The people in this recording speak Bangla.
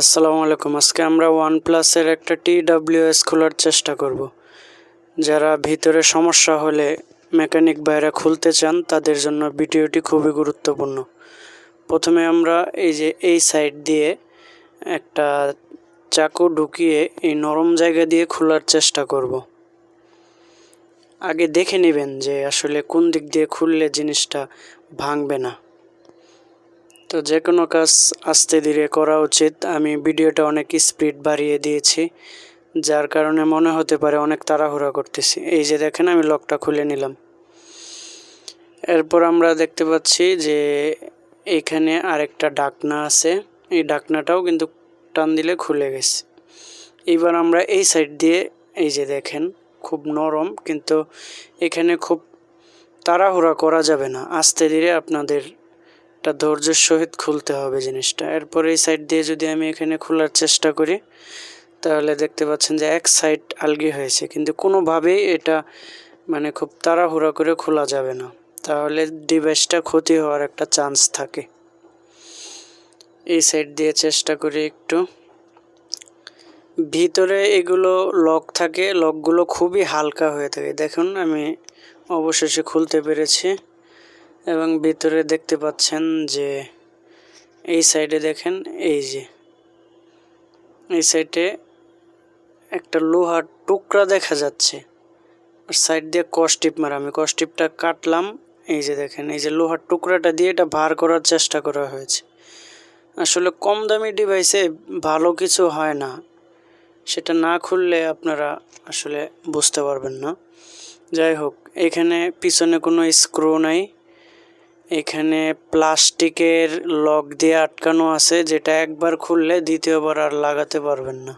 আসসালামু আলাইকুম। আজকে আমরা ওয়ান প্লাসের একটা টি ডাব্লিউএস খোলার চেষ্টা করব। যারা ভিতরে সমস্যা হলে মেকানিক বাইরে খুলতে চান, তাদের জন্য ভিডিওটি খুবই গুরুত্বপূর্ণ। প্রথমে আমরা এই যে এই সাইড দিয়ে একটা চাকু ঢুকিয়ে এই নরম জায়গা দিয়ে খোলার চেষ্টা করব। আগে দেখে নেবেন যে আসলে কোন দিক দিয়ে খুললে জিনিসটা ভাঙবে না। তো যে কোনো কাজ আস্তে ধীরে করা উচিত। আমি ভিডিওটা অনেক স্পিড বাড়িয়ে দিয়েছি, যার কারণে মনে হতে পারে অনেক তাড়াহুড়া করতেছি। এই যে দেখেন, আমি লকটা খুলে নিলাম। এরপর আমরা দেখতে পাচ্ছি যে এইখানে আরেকটা ডাকনা আছে। এই ডাকনাটাও কিন্তু টান দিলে খুলে গেছে। এবার আমরা এই সাইড দিয়ে, এই যে দেখেন, খুব নরম, কিন্তু এখানে খুব তাড়াহুড়া করা যাবে না। আস্তে ধীরে আপনাদের একটা ধৈর্যের সহিত খুলতে হবে জিনিসটা। এরপর এই সাইড দিয়ে যদি আমি এখানে খোলার চেষ্টা করি, তাহলে দেখতে পাচ্ছেন যে এক সাইড আলগি হয়েছে, কিন্তু কোনোভাবেই এটা মানে খুব তাড়াহুড়া করে খোলা যাবে না। তাহলে ডিভাইসটা ক্ষতি হওয়ার একটা চান্স থাকে। এই সাইড দিয়ে চেষ্টা করি একটু। ভিতরে এগুলো লক থাকে লকগুলো খুবই হালকা হয়ে থাকে। দেখুন, আমি অবশেষে খুলতে পেরেছি। এবং ভিতরে দেখতে পাচ্ছেন যে এই সাইডে দেখেন, এই যে। এই সাইডে একটা লোহার টুকরা দেখা যাচ্ছে। আর সাইড দিয়ে কস্টিপ মারা, আমি কস্টিপটা কাটলাম। এই যে দেখেন, এই যে লোহার টুকরাটা দিয়ে এটা বার করার চেষ্টা করা হয়েছে। আসলে কম দামি ডিভাইসে ভালো কিছু হয় না। সেটা না খুললে আপনারা আসলে বুঝতে পারবেন না। যাই হোক, এখানে পিছনে কোনো স্ক্রু নাই। এখানে প্লাস্টিকের লক দিয়ে আটকানো আছে যেটা একবার খুললে দ্বিতীয়বার আর লাগাতে পারবেন না।